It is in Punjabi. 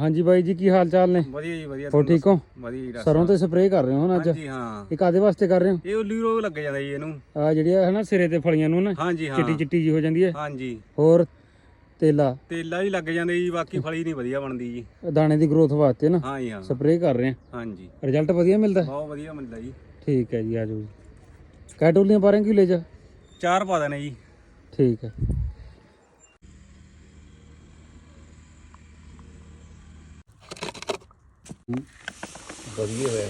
ਹਾਂਜੀ ਬਾਈ ਜੀ ਕੀ ਹਾਲ ਚਾਲ ਨੇ? ਵਧੀਆ ਜੀ ਵਧੀਆ। ਹੋ ਠੀਕ ਹੋ? ਵਧੀਆ ਜੀ ਸਰੋਂ ਤੇ ਸਪਰੇਅ ਕਰ ਰਹੇ ਹੋ ਨਾ ਅੱਜ? ਹਾਂਜੀ ਹਾਂ। ਇਹ ਕਾਦੇ ਵਾਸਤੇ ਕਰ ਰਹੇ ਹੋ? ਇਹ ਉੱਲੀ ਰੋਗ ਲੱਗ ਜਾਂਦਾ ਜੀ ਇਹਨੂੰ। ਆ ਜਿਹੜੀਆਂ ਹੈ ਨਾ ਸਿਰੇ ਤੇ ਫਲੀਆਂ ਨੂੰ ਨਾ ਹਾਂਜੀ ਹਾਂ। ਚਿੱਟੀ ਚਿੱਟੀ ਜੀ ਹੋ ਜਾਂਦੀ ਹੈ। ਹਾਂਜੀ। ਹੋਰ ਤੇਲਾ? ਤੇਲਾ ਵੀ ਲੱਗ ਜਾਂਦੇ ਜੀ ਬਾਕੀ ਫਲੀ ਨਹੀਂ ਵਧੀਆ ਬਣਦੀ ਜੀ। ਦਾਣੇ ਦੀ ਗਰੋਥ ਵਾਸਤੇ ਨਾ ਹਾਂਜੀ ਹਾਂ। ਸਪਰੇਅ ਕਰ ਰਹੇ ਆ ਹਾਂਜੀ। ਰਿਜ਼ਲਟ ਵਧੀਆ ਮਿਲਦਾ? ਹੈ? ਬਹੁਤ ਵਧੀਆ ਮਿਲਦਾ ਜੀ। ਠੀਕ ਹੈ ਜੀ ਆ ਜਾਓ ਜੀ। ਕੈ ਟੋਲੀਆਂ ਪਾ ਰਹੇ ਕਿਲੇ ਚ? ਚਾਰ ਪਾ ਦੇਣੇ ਜੀ। ਠੀਕ ਹੈ। ਵਧੀਆ ਹੋਇਆ